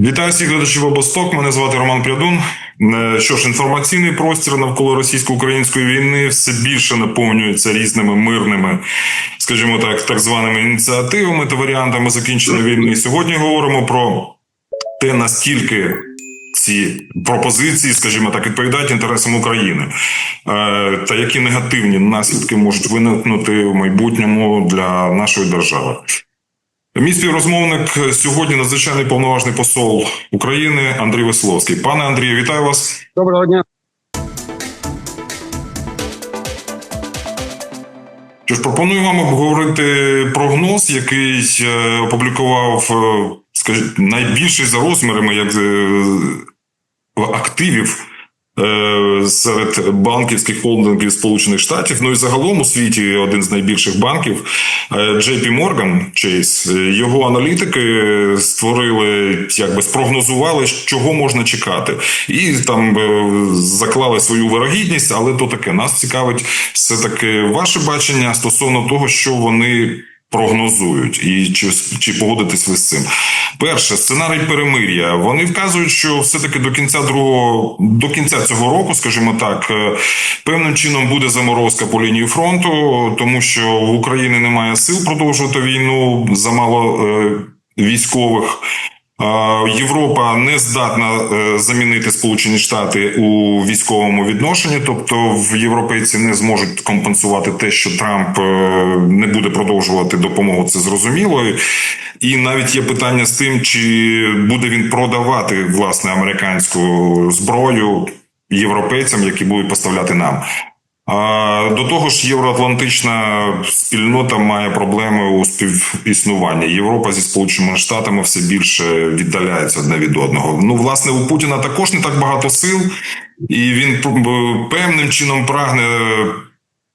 Вітаю всіх глядачів обосток. Мене звати Роман Прядун. Е, Що ж, інформаційний простір навколо російсько-української війни все більше наповнюється різними мирними, скажімо так, так званими ініціативами та варіантами закінчення війни. Сьогодні говоримо про те, наскільки ці пропозиції, скажімо так, відповідають інтересам України, е, та які негативні наслідки можуть виникнути в майбутньому для нашої держави. Мій співрозмовник сьогодні надзвичайний повноважний посол України Андрій Веселовський. Пане Андрію, вітаю вас. Доброго дня. Що ж, пропоную вам обговорити прогноз, який е, опублікував, е, скажіть, найбільший за розмірами як е, активів серед банківських холдингів Сполучених Штатів. Ну і загалом у світі один з найбільших банків JP Morgan Chase. Його аналітики створили, якби спрогнозували, чого можна чекати, і там е, заклали свою вирогідність, але то таке нас цікавить все таки ваше бачення стосовно того, що вони. Прогнозують і чи, чи погодитись ви з цим? Перше, сценарій перемир'я. Вони вказують, що все-таки до кінця другого до кінця цього року, скажімо так, е, певним чином буде заморозка по лінії фронту, тому що в Україні немає сил продовжувати війну, замало е, військових. Європа не здатна е, замінити Сполучені Штати у військовому відношенні, тобто в європейці не зможуть компенсувати те, що Трамп е, не буде продовжувати допомогу. Це зрозуміло. І навіть є питання з тим, чи буде він продавати власне американську зброю європейцям, які будуть поставляти нам. До того ж, євроатлантична спільнота має проблеми у співіснуванні. Європа зі Сполученими Штатами все більше віддаляється одне від одного. Ну, власне, у Путіна також не так багато сил, і він певним чином прагне,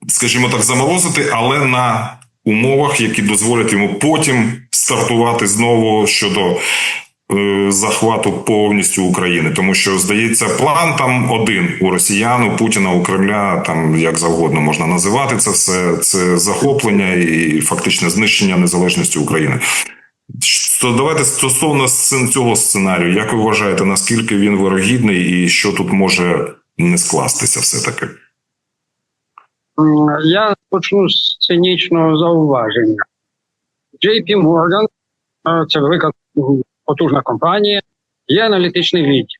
скажімо так, заморозити, але на умовах, які дозволять йому потім стартувати знову щодо е, захвату повністю України, тому що здається, план там один у росіян, у Путіна, у Кремля, там як завгодно можна називати це все. Це захоплення і фактичне знищення незалежності України. То давайте стосовно цього сценарію, як ви вважаєте, наскільки він вирогідний і що тут може не скластися, все таки? Я почну з цинічного зауваження. Morgan е, це велика м, потужна компанія, є аналітичний відділ.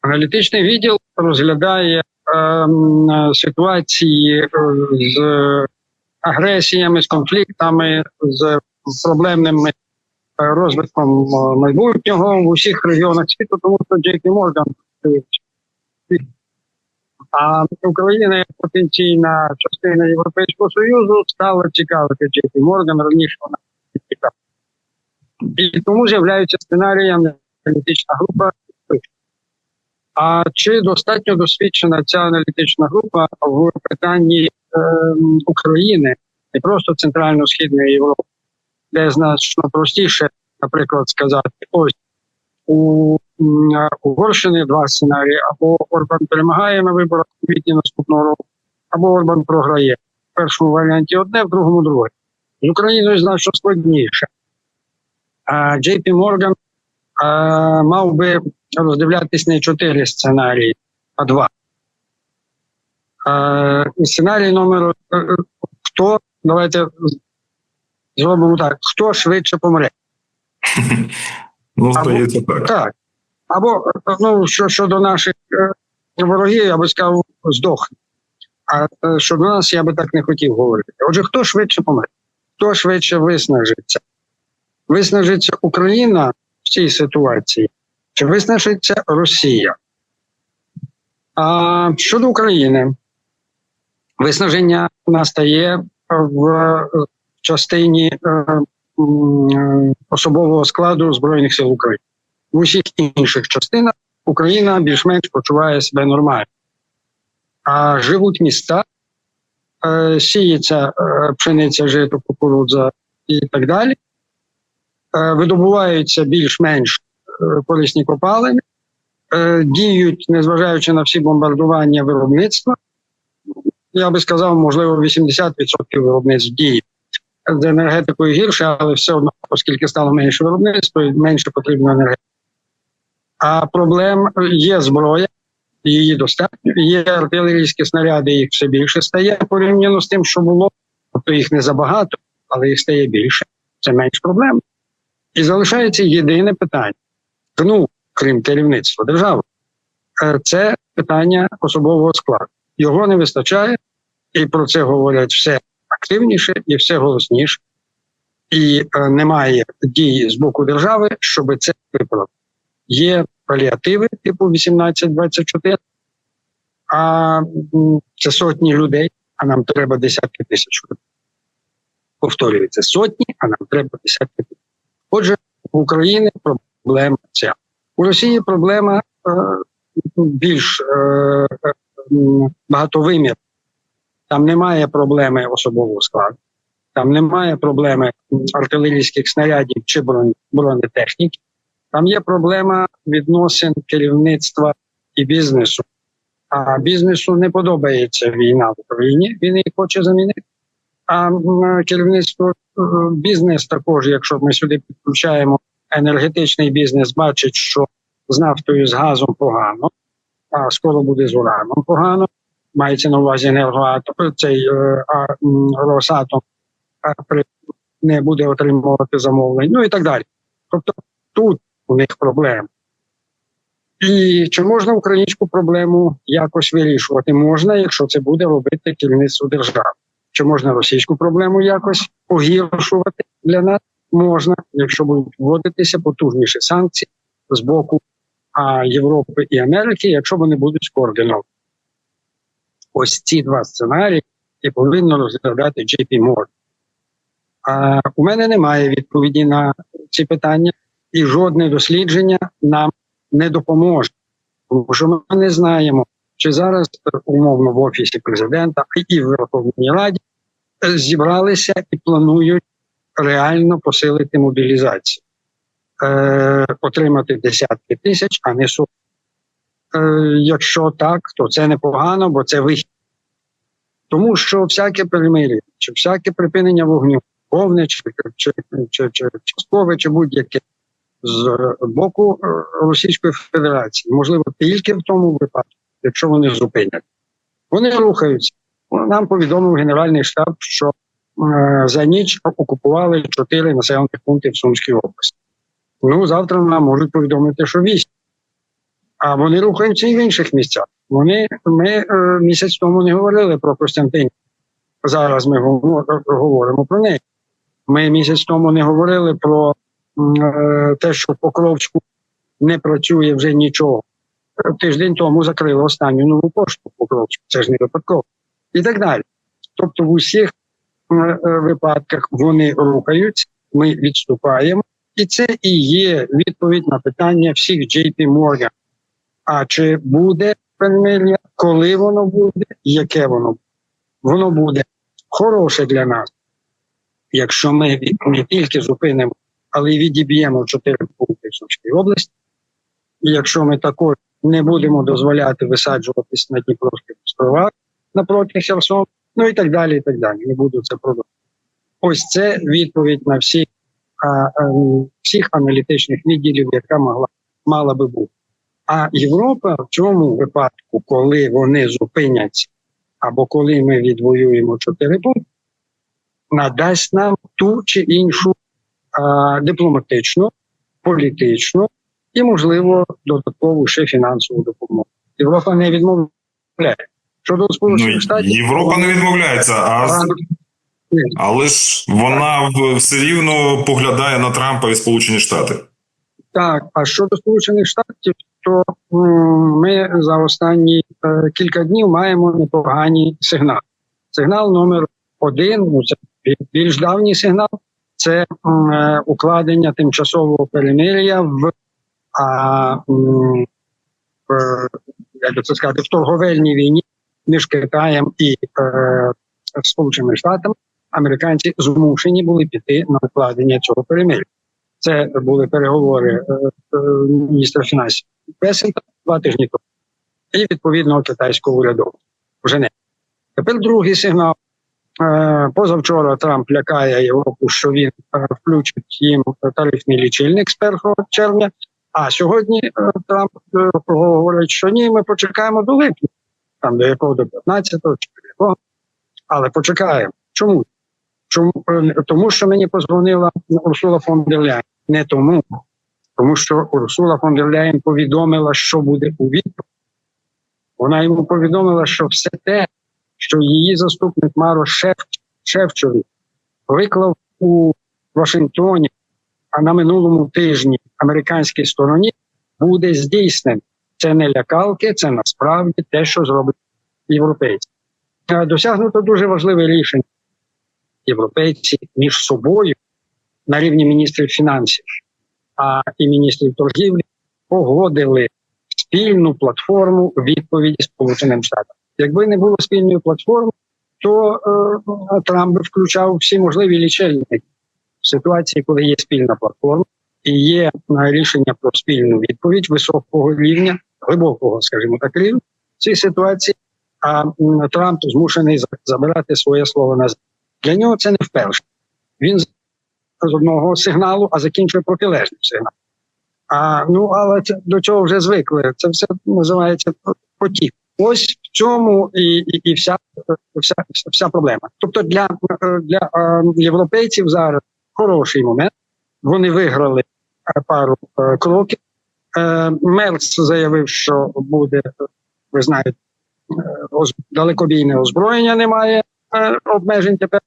Аналітичний відділ розглядає ем, е, ситуації е, з агресіями, з конфліктами, з проблемним е, розвитком е, майбутнього в усіх регіонах світу, тому що Morgan е, а Україна як потенційна частина Європейського Союзу стала цікавити JP Morgan, раніше вона не. І тому з'являються сценаріями аналітична група. А чи достатньо досвідчена ця аналітична група в питанні ем, України, не просто Центрально-Східної Європи, де значно простіше, наприклад, сказати, ось у Угорщини два сценарії: або Орбан перемагає на виборах у квітні наступного року, або Орбан програє. В першому варіанті одне, в другому друге. З Україною значно складніше. Пі Морган мав би роздивлятись не чотири сценарії, а два. Сценарій номер е, е, хто? Давайте зробимо так: хто швидше помре. Ну, здається, так. Так. Або ну, що, щодо наших е, ворогів, я би сказав, здохне. А щодо нас я би так не хотів говорити. Отже, хто швидше помре? Хто швидше виснажиться? Виснажиться Україна в цій ситуації, чи виснажиться Росія? А щодо України, виснаження настає в частині е, особового складу Збройних сил України. В усіх інших частинах Україна більш-менш почуває себе нормально. А живуть міста, е, сіється е, пшениця, жито, кукурудза і так далі. Е, видобуваються більш-менш е, корисні копалини, е, діють, незважаючи на всі бомбардування виробництва. Я би сказав, можливо, 80% виробництв діє з енергетикою гірше, але все одно, оскільки стало менше виробництва, менше потрібно енергетики. А проблем є зброя, її достатньо. Є артилерійські снаряди, їх все більше стає порівняно з тим, що було. Тобто їх не забагато, але їх стає більше. Це менш проблем. І залишається єдине питання: ну, крім керівництва держави, Е, це питання особового складу. Його не вистачає, і про це говорять все активніше і все голосніше. І е, немає дії з боку держави, щоб це виправити. Є паліативи типу 18-24, а це сотні людей, а нам треба десятки тисяч людей. Повторюю, це сотні, а нам треба десятки тисяч. Отже, в Україні проблема ця. У Росії проблема е, більш е, е, багатовимірна. Там немає проблеми особового складу, там немає проблеми артилерійських снарядів чи бронетехніки. Там є проблема відносин керівництва і бізнесу. А бізнесу не подобається війна в Україні, він її хоче замінити. А керівництво бізнес також, якщо ми сюди підключаємо енергетичний бізнес, бачить, що з нафтою, з газом погано, а скоро буде з ураном погано. Мається на увазі енергоатом, цей е, а, Росатом не буде отримувати замовлень, ну і так далі. Тобто тут у них проблема. І чи можна українську проблему якось вирішувати? Можна, якщо це буде робити керівництво держави. Чи можна російську проблему якось погіршувати для нас? Можна, якщо будуть вводитися потужніші санкції з боку а, Європи і Америки, якщо вони будуть скоординовані. Ось ці два сценарії і повинно розглядати JP Morgan. А у мене немає відповіді на ці питання, і жодне дослідження нам не допоможе. Тому що ми не знаємо, чи зараз е, умовно в офісі президента і в Верховній Раді е, зібралися і планують реально посилити мобілізацію, е, отримати десятки тисяч, а не сотні. Е, якщо так, то це непогано, бо це вихід. Тому що всяке перемир'я, чи всяке припинення вогню, повне чи, чи, чи, чи часткове, чи будь-яке з е, боку Російської Федерації, можливо, тільки в тому випадку, якщо вони зупинять. Вони рухаються. Нам повідомив Генеральний штаб, що е, за ніч окупували чотири населених пункти в Сумській області. Ну, завтра нам можуть повідомити, що вісім. А вони рухаються і в інших місцях. Вони ми е, місяць тому не говорили про Костянтин. Зараз ми говоримо про неї. Ми місяць тому не говорили про е, те, що в Покровську не працює вже нічого. Тиждень тому закрили останню нову пошту Покровську. Це ж не випадково. І так далі. Тобто, в усіх е, е, випадках вони рухаються, ми відступаємо, і це і є відповідь на питання всіх JP Morgan. А чи буде перемир'я, коли воно буде, яке воно буде? Воно буде хороше для нас, якщо ми не тільки зупинимо, але й відіб'ємо чотири пункти в Сумській області. І якщо ми також не будемо дозволяти висаджуватись на Дніпровських островах напроти Херсон, ну і так далі. і так далі. Не буду це продовжувати. Ось це відповідь на всі, а, ем, всіх аналітичних відділів, яка могла мала би бути. А Європа в цьому випадку, коли вони зупиняться, або коли ми відвоюємо чотири пункти, надасть нам ту чи іншу а, дипломатичну, політичну і, можливо, додаткову ще фінансову допомогу. Європа не відмовляє. Щодо Ну, Сполучених Штатів, Європа не відмовляється, а але ж вона все рівно поглядає на Трампа і Сполучені Штати. Так, а щодо Сполучених Штатів, то ми за останні е, кілька днів маємо непогані сигнали. Сигнал номер один, ну це більш давній сигнал, це е, укладення тимчасового перемир'я в, а, в як би це сказати, в торговельній війні між Китаєм і е, Сполученими Штатами. Американці змушені були піти на укладення цього перемир'я. Це були переговори е, е, міністра фінансів Песента два тижні тому, і відповідно китайського уряду вже не. Тепер другий сигнал. Е, Позавчора Трамп лякає Європу, що він е, включить їм тарифний лічильник з 1 червня. А сьогодні е, Трамп е, говорить, що ні, ми почекаємо до липня, там до якого до 15-го чи якого. Але почекаємо. Чому? Чому? Е, Тому що мені позвонила Урсула фон дер Ляйн. Не тому, тому що Урсула фон дер Ляйн повідомила, що буде у відповідь. Вона йому повідомила, що все те, що її заступник Маро Шеф, Шефчові виклав у Вашингтоні, а на минулому тижні американській стороні буде здійснено. Це не лякалки, це насправді те, що зробить європейці. Досягнуто дуже важливе рішення. Європейці між собою на рівні міністрів фінансів а і міністрів торгівлі погодили спільну платформу відповіді Сполученим Штатам. Якби не було спільної платформи, то е, Трамп би включав всі можливі лічильники в ситуації, коли є спільна платформа і є рішення про спільну відповідь високого рівня, глибокого, скажімо так, рівня в цій ситуації. А Трамп змушений забирати своє слово назад. Для нього це не вперше. Він з одного сигналу, а закінчує протилежним сигналом. А, ну, але це, до цього вже звикли. Це все називається потік. Ось в цьому і, і, і вся, вся, вся проблема. Тобто для, для е, європейців зараз хороший момент. Вони виграли пару е, кроків. Е, Мерц заявив, що буде, е, ви знаєте, е, далекобійне озброєння немає е, обмежень тепер.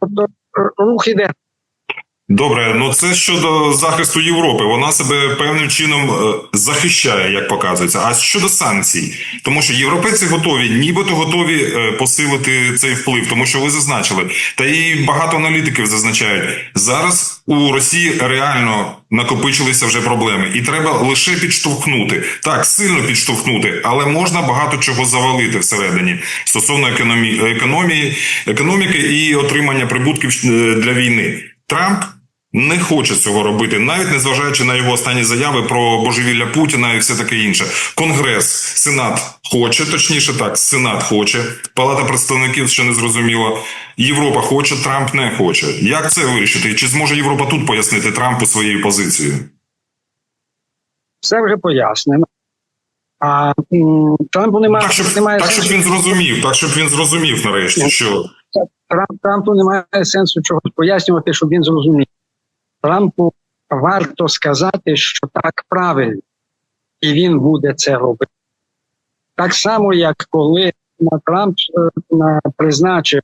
Тобто е, рух іде. Добре, ну це щодо захисту Європи. Вона себе певним чином е, захищає, як показується. А щодо санкцій, тому що європейці готові, нібито готові е, посилити цей вплив, тому що ви зазначили, та і багато аналітиків зазначають зараз у Росії реально накопичилися вже проблеми, і треба лише підштовхнути так, сильно підштовхнути, але можна багато чого завалити всередині стосовно економії, економіки і отримання прибутків е, для війни. Трамп не хоче цього робити, навіть незважаючи на його останні заяви про божевілля Путіна і все таке інше. Конгрес, Сенат хоче, точніше так, Сенат хоче, Палата представників ще не зрозуміло. Європа хоче, Трамп не хоче. Як це вирішити? Чи зможе Європа тут пояснити Трампу своєю позицією? Все вже пояснено. А Трампу немає, Так, щоб, немає так, щоб він зрозумів, так, щоб він зрозумів нарешті, що Трамп, Трампу немає сенсу чогось пояснювати, щоб він зрозумів. Трампу варто сказати, що так правильно, і він буде це робити. Так само, як коли Трамп е, на, призначив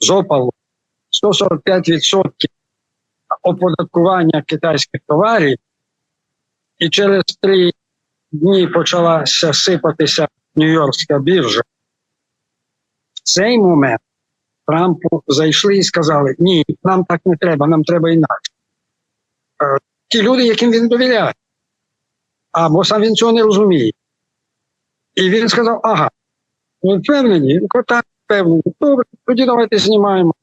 з опалу 145% оподаткування китайських товарів, і через три дні почалася сипатися Нью-Йоркська біржа. В цей момент Трампу зайшли і сказали: ні, нам так не треба, нам треба інакше. Е, Ті люди, яким він довіряє, або сам він цього не розуміє. І він сказав: ага, ви впевнені? Так, впевнені. Добре, тоді давайте знімаємо.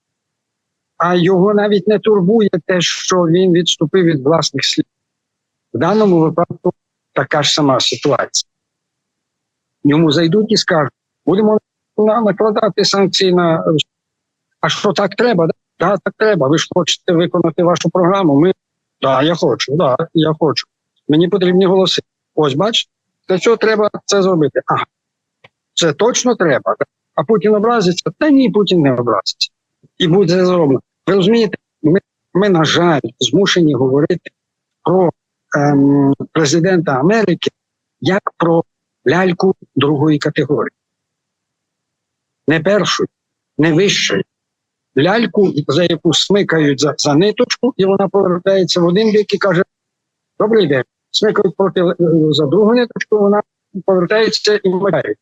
А його навіть не турбує те, що він відступив від власних слів. В даному випадку така ж сама ситуація. Йому зайдуть і скажуть, будемо накладати санкції на а що так треба? Да, так треба. Ви ж хочете виконати вашу програму. Ми так, я хочу, да, я хочу. Мені потрібні голоси. Ось бачите, для цього треба це зробити. Ага, це точно треба. А Путін образиться? Та ні, Путін не образиться. І буде це зроблено. Ви розумієте, ми, ми, на жаль, змушені говорити про ем, президента Америки як про ляльку другої категорії. Не першої, не вищої ляльку, за яку смикають за, за ниточку, і вона повертається в один бік і каже: Добрий день. Смикають проти е, за другу ниточку, вона повертається і вмикає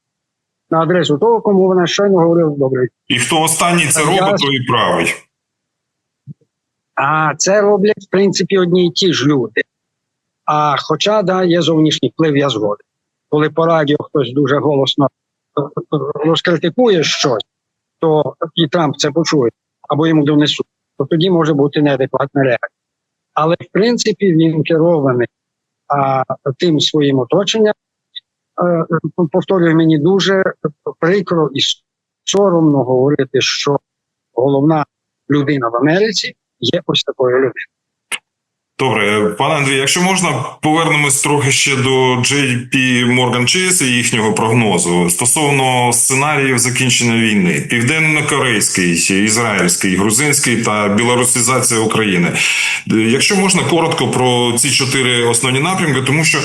на адресу того, кому вона щойно говорила добрий. і хто останній це Я- робить, той і правий. А це роблять, в принципі, одні й ті ж люди. А хоча да, є зовнішній вплив, я згоден. Коли по радіо хтось дуже голосно е, е, розкритикує щось, то і Трамп це почує або йому донесуть, то тоді може бути неадекватна реакція. Але в принципі він керований а, тим своїм оточенням. Е, е, Повторюю, мені дуже прикро і соромно говорити, що головна людина в Америці є ось такою людиною. Добре, пане Андрій, якщо можна, повернемось трохи ще до JP Morgan Chase і їхнього прогнозу стосовно сценаріїв закінчення війни: південно-корейський, ізраїльський, грузинський та білорусізація України. Е, Якщо можна коротко про ці чотири основні напрямки, тому що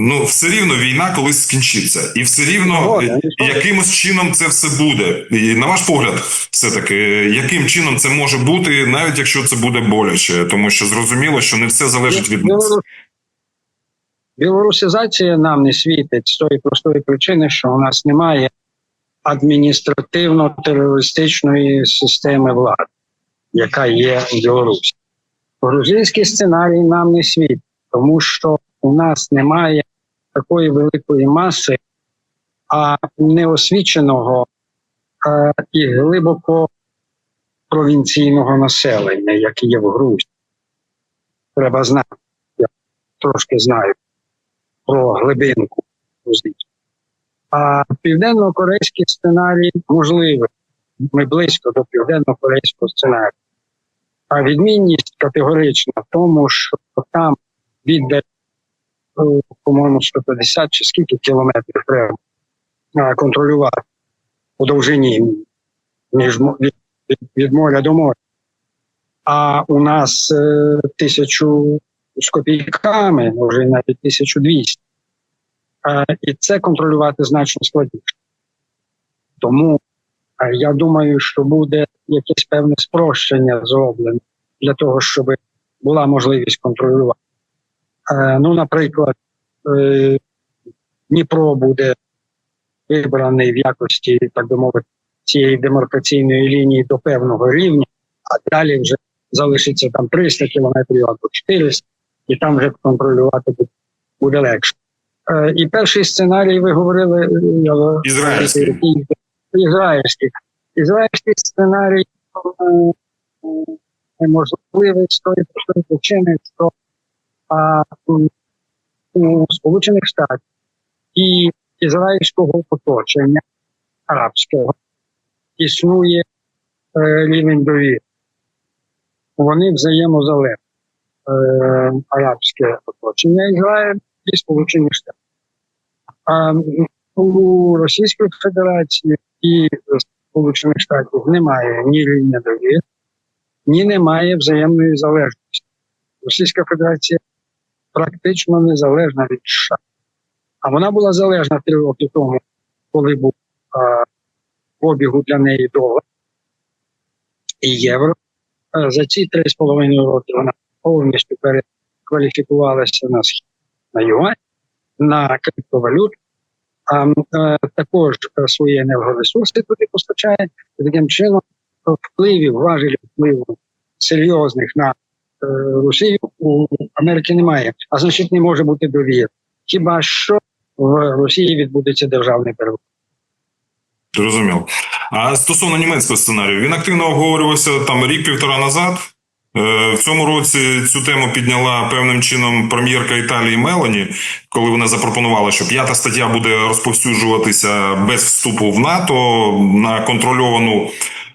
ну все рівно війна колись скінчиться, і все рівно Згоден, е, якимось чином це все буде. І на ваш погляд, все таки, яким чином це може бути, навіть якщо це буде боляче, тому що зрозуміло, що не все залежить від нас. Білорус- Білорусизація нам не світить з тої простої причини, що у нас немає адміністративно-терористичної системи влади, яка є в Білорусі. Грузинський сценарій нам не світить, тому що у нас немає такої великої маси, а неосвіченого е, і глибоко провінційного населення, яке є в Грузії. Треба знати. Я трошки знаю про глибинку Грузії. А південно-корейський сценарій можливий. Ми близько до південно-корейського сценарію. А відмінність категорична в тому, що там від де, е, по-моєму, 150 чи скільки кілометрів треба контролювати по довжині між від, моря до моря. А у нас е, тисячу з копійками, вже навіть 1200. Е, і це контролювати значно складніше. Тому е, я думаю, що буде якесь певне спрощення зроблене для того, щоб була можливість контролювати. Е, ну, наприклад, е, Дніпро буде вибраний в якості, так би мовити, цієї демаркаційної лінії до певного рівня, а далі вже залишиться там 300 кілометрів або 400, і там вже контролювати буде, буде легше. Е, і перший сценарій ви говорили Ізраїльський. Ізраїльський. Ізраїльський сценарій неможливий з тої причини, що а, у Сполучених Штатах і ізраїльського оточення арабського існує е, рівень довіри. Вони взаємозалежні. Е, арабське оточення Ізраїль і Сполучені Штати. А у Російської Федерації і Сполучених Штатів немає ні рівня довіри, ні немає взаємної залежності. Російська Федерація практично незалежна від США. А вона була залежна три роки тому, коли був а, в обігу для неї долар і євро. Е, За ці три з половиною роки вона повністю перекваліфікувалася на схід на юань, на криптовалюту. А м, е, також е, свої енергоресурси туди постачає. Таким чином е, впливів, важелів впливу серйозних на е, Росію у Америки немає, а значить не може бути довіри. Хіба що в Росії відбудеться державний переворот? Зрозуміло. А стосовно німецького сценарію, він активно обговорювався там рік-півтора назад. Е, В цьому році цю тему підняла певним чином прем'єрка Італії Мелані, коли вона запропонувала, що п'ята стаття буде розповсюджуватися без вступу в НАТО на контрольовану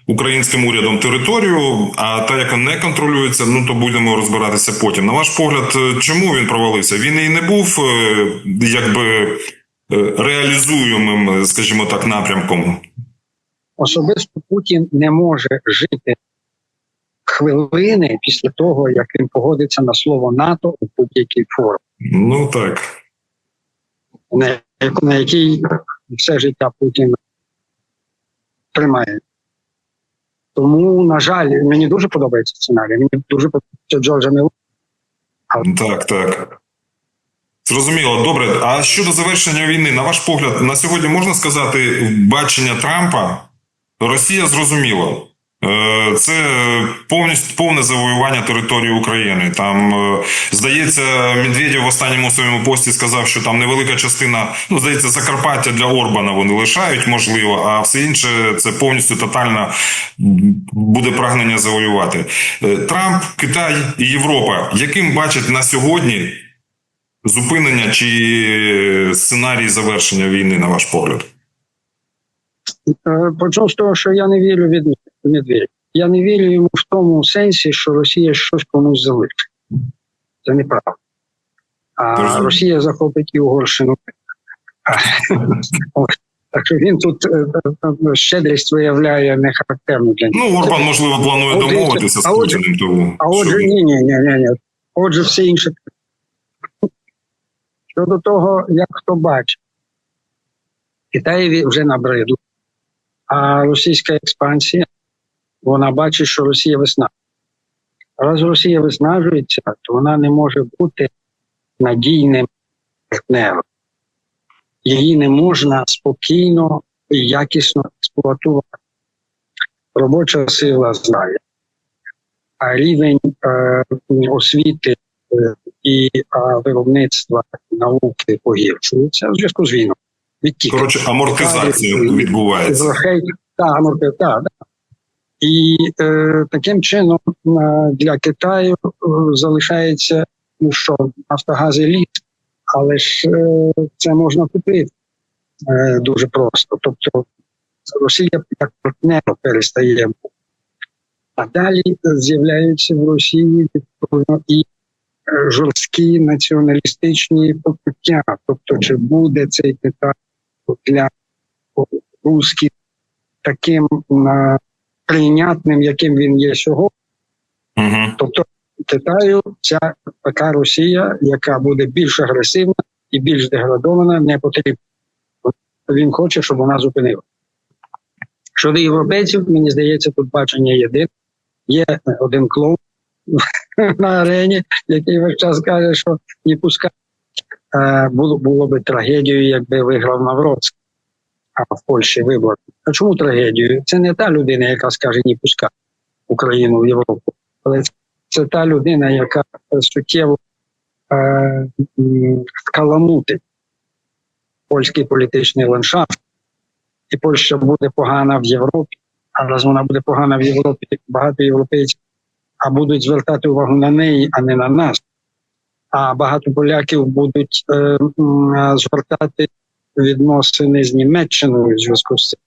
українським урядом територію. А та, яка не контролюється, ну то будемо розбиратися потім. На ваш погляд, е, чому він провалився? Він і не був е, якби е, реалізуємим, скажімо так, напрямком. Особисто Путін не може жити хвилини після того, як він погодиться на слово НАТО у будь-якій формі, Ну так. на, на якій все життя Путін тримає. Тому, на жаль, мені дуже подобається сценарій. Мені дуже подобається Джорджа Мілу. Так, так. Зрозуміло, добре. А щодо завершення війни, на ваш погляд, на сьогодні можна сказати бачення Трампа? Росія зрозуміла. Е, Це повністю повне завоювання території України. Там е, здається, Медведєв в останньому своєму пості сказав, що там невелика частина, ну здається, Закарпаття для Орбана вони лишають, можливо, а все інше це повністю тотально буде прагнення завоювати. Е, Трамп, Китай і Європа, яким бачать на сьогодні зупинення чи сценарій завершення війни, на ваш погляд? Почну з того, що я не вірю від Медведєва. Я не вірю йому в тому сенсі, що Росія щось комусь залишить. Це неправда. А Росія захопить і Угорщину. Так що він тут е, е, щедрість виявляє не характерну для нього. Ну, Орбан, можливо, планує домовитися з Путіним, тому А отже, ні, ні, ні, ні, ні. Отже, все інше. Щодо того, як хто бачить, Китаєві вже набридло. А російська експансія, вона бачить, що Росія виснажує. Раз Росія виснажується, то вона не може бути надійним партнером. Її не можна спокійно і якісно експлуатувати. Робоча сила знає а рівень е, освіти е, і е, виробництва науки погіршується в зв'язку з війною. Коротше амортизація відбувається. грошей та аморти, та, да. І е, таким чином е, для Китаю е, залишається ну що Нафтогаз і ліс, але ж е, це можна купити е, дуже просто. Тобто Росія як партнер перестає. А далі з'являються в Росії відповідно і е, жорсткі націоналістичні почуття. Тобто, чи буде цей Китай для русських таким е, прийнятним, яким він є сьогодні. Угу. Тобто Китаю ця така Росія, яка буде більш агресивна і більш деградована, не потрібна. Він хоче, щоб вона зупинила. Щодо європейців, мені здається, тут бачення єдине. Є один клоун на арені, який весь час каже, що не пускай. Е, було, було би трагедією, якби виграв Навроцький, в Польщі вибори. А чому трагедією? Це не та людина, яка скаже не пускай Україну в Європу, але це та людина, яка суттєво е, скаламутить польський політичний ландшафт, і Польща буде погана в Європі. А раз вона буде погана в Європі, багато європейців а будуть звертати увагу на неї, а не на нас. А багато поляків будуть е, м, звертати відносини з Німеччиною в зв'язку з цим.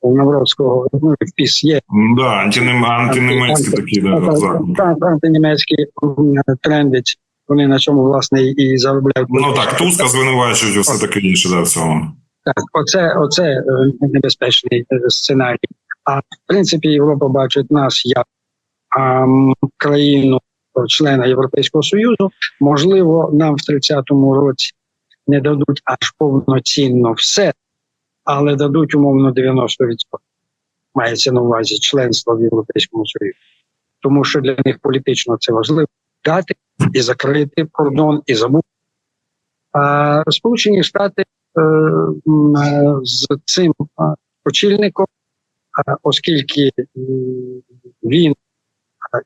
У Навровського ну, впіс є Да, антинем, антинемецькі такі, да, так, заходи. так, антинімецькі м, трендять. Вони на цьому власне і заробляють. Ну так, Туска звинувачують все таке інше, да, в цьому. Так, оце, оце е, небезпечний е, сценарій. А в принципі, Європа бачить нас як а, країну члена Європейського Союзу. Можливо, нам в 30-му році не дадуть аж повноцінно все, але дадуть умовно 90%. Мається на увазі членство в Європейському Союзі. Тому що для них політично це важливо дати і закрити кордон, і забути. Сполучені Штати е, е, з цим е, очільником, оскільки він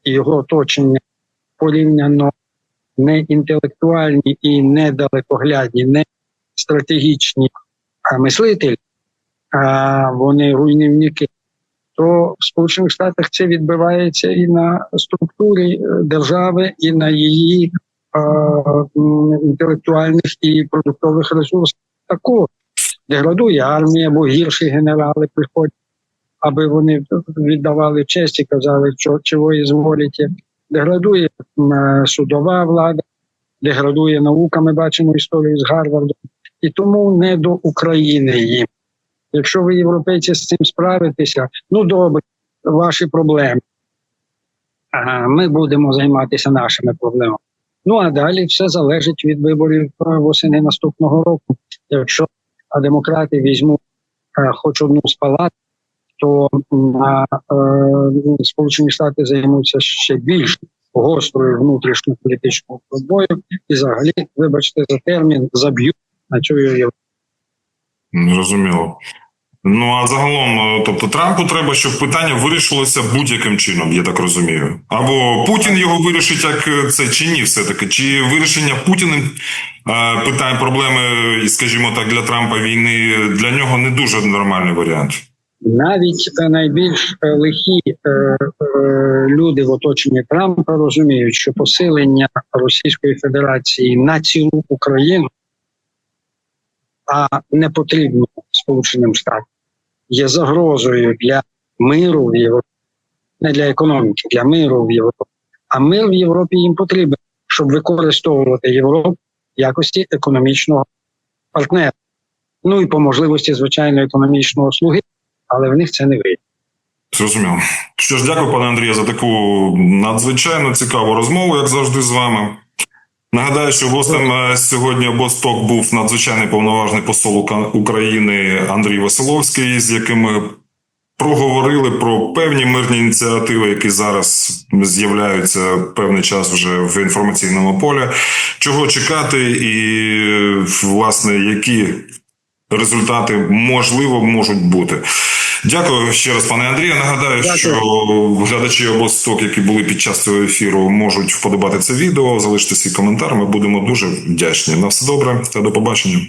і його оточення порівняно не інтелектуальні і не далекоглядні, не стратегічні мислителі, а вони руйнівники, то в Сполучених Штатах це відбивається і на структурі е, держави, і на її е, інтелектуальних і продуктових ресурсах. Також деградує армія, бо гірші генерали приходять, аби вони віддавали честь і казали, що чого і зволіте. Деградує е, судова влада, деградує наука. Ми бачимо історію з Гарвардом. І тому не до України їм. Якщо ви, європейці, з цим справитеся, ну добре, ваші проблеми. Ми будемо займатися нашими проблемами. Ну а далі все залежить від виборів е, восени наступного року. Якщо демократи візьмуть е, хоч одну з палат, то м, а, е, Сполучені Штати займуться ще більш гострою внутрішньополітичною боротьбою і взагалі, вибачте за термін, заб'ють на цю Європу. Зрозуміло. Ну а загалом, е, тобто Трампу треба, щоб питання вирішилося будь-яким чином, я так розумію. Або Путін його вирішить, як е, це, чи ні, все-таки. Чи вирішення Путіним е, питань проблеми, скажімо так, для Трампа війни для нього не дуже нормальний варіант. Навіть е, найбільш е, лихі е, люди в оточенні Трампа розуміють, що посилення Російської Федерації на цілу Україну, а не потрібно Сполученим Штатам, є загрозою для миру в Європі, не для економіки, для миру в Європі. А мир в Європі їм потрібен, щоб використовувати Європу в якості економічного партнера. Ну і по можливості, звичайно, економічного слуги, але в них це не вийде. Зрозуміло. Що ж, дякую, пане Андрію, за таку надзвичайно цікаву розмову, як завжди, з вами. Нагадаю, що гостем е, сьогодні Босток був надзвичайний повноважний посол України Андрій Василовський, з яким ми проговорили про певні мирні ініціативи, які зараз з'являються певний час вже в інформаційному полі. Чого чекати, і власне які результати можливо можуть бути. Дякую ще раз, пане Андрію. Нагадаю, Дякую. що глядачі обосток, які були під час цього ефіру, можуть вподобати це відео, залишити свій коментар. Ми будемо дуже вдячні. На все добре та до побачення.